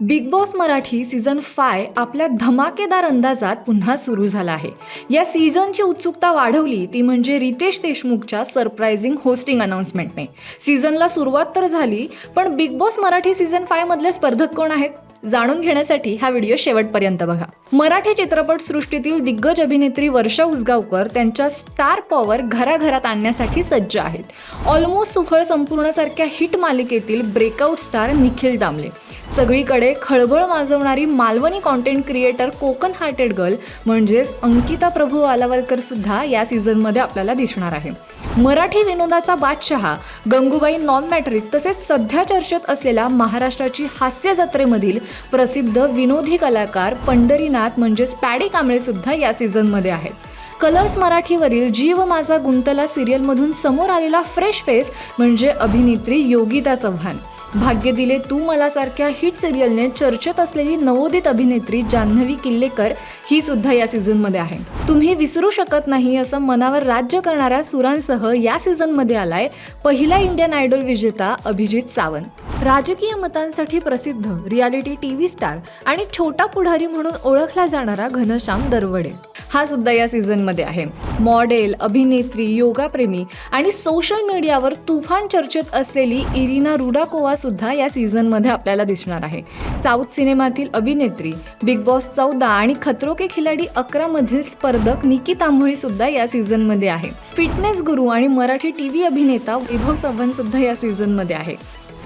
Bigg Boss Marathi season five आपल्या धमाकेदार अंदाजात पुन्हा सुरू झाला आहे. या सीझनची उत्सुकता वाढवली ती म्हणजे रितेश देशमुखच्या सरप्रायझिंग होस्टिंग अनाउन्समेंटने सीझनला सुरुवात तर झाली पण बिग बॉस मराठी सीझन फायमधले स्पर्धक कोण आहेत? जाणून घेण्यासाठी हा व्हिडिओ शेवटपर्यंत बघा. मराठी चित्रपट सृष्टीतील दिग्गज अभिनेत्री वर्षा उसगावकर त्यांच्या स्टार पॉवर घराघरात आणण्यासाठी सज्ज आहेत. ऑलमोस्ट सुफळ संपूर्णसारख्या हिट मालिकेतील ब्रेकआउट स्टार निखिल दामले. सगळीकडे खळबळ माजवणारी Malvani content creator Konkan hearted girl म्हणजेच अंकिता प्रभू आलावलकर सुद्धा या सीझनमध्ये आपल्याला दिसणार आहे. मराठी विनोदाचा बादशहा गंगूबाई नॉन मॅट्रिक तसेच सध्या चर्चेत असलेल्या महाराष्ट्राची हास्य जत्रेमधील प्रसिद्ध विनोदी कलाकार पंढरीनाथ म्हणजेच पॅडी कांबळे सुद्धा या सीझनमध्ये आहेत कलर्स मराठीवरील जीव माझा गुंतला सिरियलमधून समोर आलेला फ्रेश फेस म्हणजे अभिनेत्री योगिता चव्हाण. भाग्य दिले तू मला सारख्या हिट सिरियलने चर्चेत असलेली नवोदित अभिनेत्री जान्हवी किल्लेकर ही सुद्धा या सीझनमध्ये आहे. तुम्ही विसरू शकत नाही असं मनावर राज्य करणाऱ्या सुरांसह या सीझनमध्ये आलाय पहिला इंडियन आयडॉल विजेता अभिजित सावंत. राजकीय मतांसाठी प्रसिद्ध रियालिटी टीव्ही स्टार आणि छोटा पुढारी म्हणून ओळखला जाणारा घनश्याम दरवडे. हा सुद्धा या सीझनमध्ये आहे. मॉडेल अभिनेत्री योगाप्रेमी आणि सोशल मीडियावर तुफान चर्चेत असलेली इरिना रुडाकोवा सुद्धा या सीझनमध्ये आपल्याला दिसणार आहे. साऊथ सिनेमातील अभिनेत्री बिग बॉस चौदा आणि खतरो के खिलाडी अकरा मधील स्पर्धक निकी तांबोळी सुद्धा या सीझनमध्ये आहे. फिटनेस गुरु आणि मराठी टीव्ही अभिनेता वैभव चव्हाण सुद्धा या सीझनमध्ये आहे.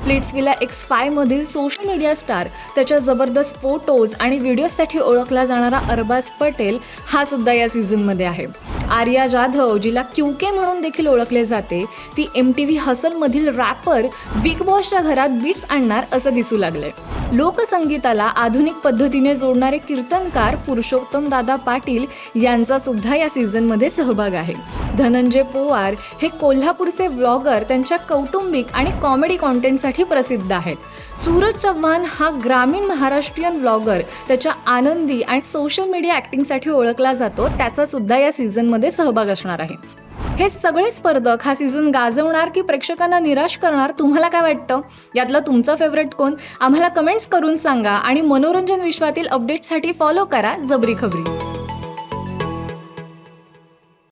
स्प्लिट्सविला एक्स फाय मधील सोशल मीडिया स्टार त्याच्या जबरदस्त फोटोज आणि व्हिडिओसाठी ओळखला जाणारा अरबाज पटेल हा सुद्धा या सीझनमध्ये आहे. आर्या जाधव जिला क्यूके म्हणून देखील ओळखले जाते ती एम टी व्ही हसलमधील रॅपर बिग बॉसच्या घरात बीट्स आणणार असं दिसू लागलंय. लोकसंगीताला आधुनिक पद्धतीने जोडणारे कीर्तनकार पुरुषोत्तम दादा पाटील यांचा सुद्धा या सीझनमध्ये सहभाग आहे. धनंजय पोवार हे कोल्हापूरचे व्लॉगर त्यांच्या कौटुंबिक आणि कॉमेडी कॉन्टेंटसाठी प्रसिद्ध आहेत. सूरज चव्हाण हा ग्रामीण महाराष्ट्रीयन व्लॉगर त्याच्या आनंदी आणि सोशल मीडिया ॲक्टिंगसाठी ओळखला जातो त्याचा सुद्धा या सीझनमध्ये सहभाग असणार आहे. हे सगळे स्पर्धक हा सीझन गाजवणार की प्रेक्षकांना निराश करणार तुम्हाला काय वाटतं? यातला तुमचा फेवरेट कोण? आम्हाला कमेंट्स करून सांगा आणि मनोरंजन विश्वातील अपडेट्ससाठी फॉलो करा जबरी खबरी.